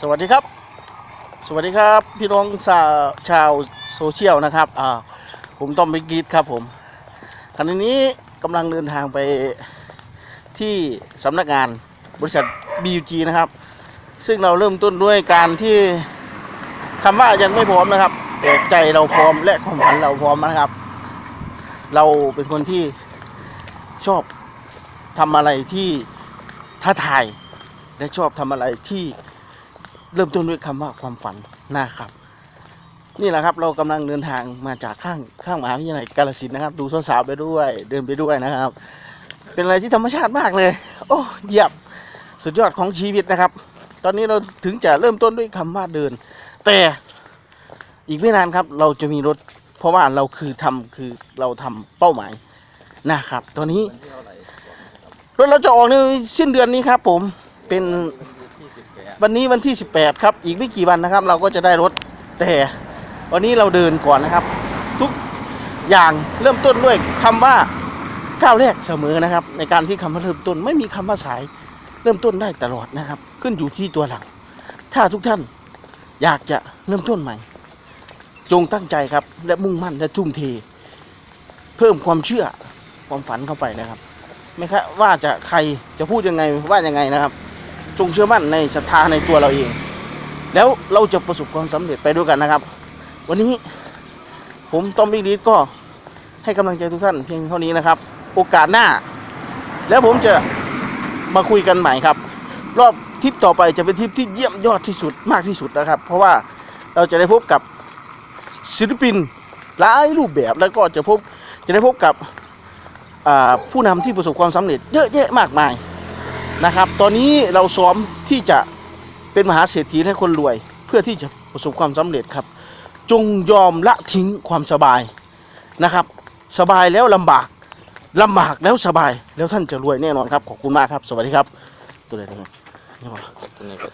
สวัสดีครับ สวัสดีครับพี่น้องชาวชาวโซเชียลนะครับอ่าผมต้อมบิ๊กดีดครับผมขณะนี้กำลังเดินทางไปที่สำนักงานบริษัท BUG นะครับ ซึ่งเราเริ่มต้นด้วยการที่คำว่ายังไม่พร้อมนะครับ แต่ใจเราพร้อมและความฝันเราพร้อมนะครับ เราเป็นคนที่ชอบทำอะไรที่ท้าทายและชอบทำอะไรที่ เริ่มต้นด้วยคำว่าความฝันนะครับ นี่แหละครับเรากำลังเดินทางมาจากข้างข้างมหาวิทยาลัยกาฬสินนะครับ ดูสาวๆไปด้วย เดินไปด้วยนะครับ เป็นอะไรที่ธรรมชาติมากเลย โอ้เยียมสุดยอดของชีวิตนะครับ ตอนนี้เราถึงจะเริ่มต้นด้วยคำว่าเดิน แต่อีกไม่นานครับเราจะมีรถ เพราะว่าเราคือทำคือเราทำเป้าหมายนะครับ ตอนนี้รถเราจะออกในสิ้นเดือนนี้ครับ ผมเป็น วันนี้วันที่ 18 ครับ อีกไม่กี่วันนะครับ เราก็จะได้รถแต่วันนี้เราเดินก่อนนะครับ ทุกอย่างเริ่มต้นด้วยคำว่าก้าวแรกเสมอนะครับ ในการที่คำว่าเริ่มต้นไม่มีคำว่าสายเริ่มต้นได้ตลอดนะครับ ขึ้นอยู่ที่ตัวเราถ้าทุกท่านอยากจะเริ่มต้นใหม่ จงตั้งใจครับ และมุ่งมั่นและทุ่มเท เพิ่มความเชื่อความฝันเข้าไปนะครับ ไม่ครับว่าจะใครจะพูดยังไงว่ายังไงนะครับ จงเชื่อมั่นในศรัทธาในตัวเราเอง แล้วเราจะประสบความสำเร็จไปด้วยกันนะครับ วันนี้ผมต้อมบิ๊กลีก็ให้กำลังใจทุกท่านเพียงเท่านี้นะครับ โอกาสหน้า แล้วผมจะมาคุยกันใหม่ครับ รอบทิปต่อไปจะเป็นทิปที่เยี่ยมยอดที่สุดมากที่สุดนะครับ เพราะว่าเราจะได้พบกับศิลปินหลายรูปแบบแล้วก็จะพบจะได้พบกับผู้นำที่ประสบความสำเร็จเยอะแยะมากมาย นะครับ ตอนนี้เราซ้อมที่จะเป็นมหาเศรษฐีให้คนรวย เพื่อที่จะประสบความสำเร็จครับ จงยอมละทิ้งความสบายนะครับ สบายแล้วลำบากลำบากแล้วสบายแล้วท่านจะรวยแน่นอนครับ ขอบคุณมากครับ สวัสดีครับ ตัวไหนนะครับนี่วะตัวนี้ก็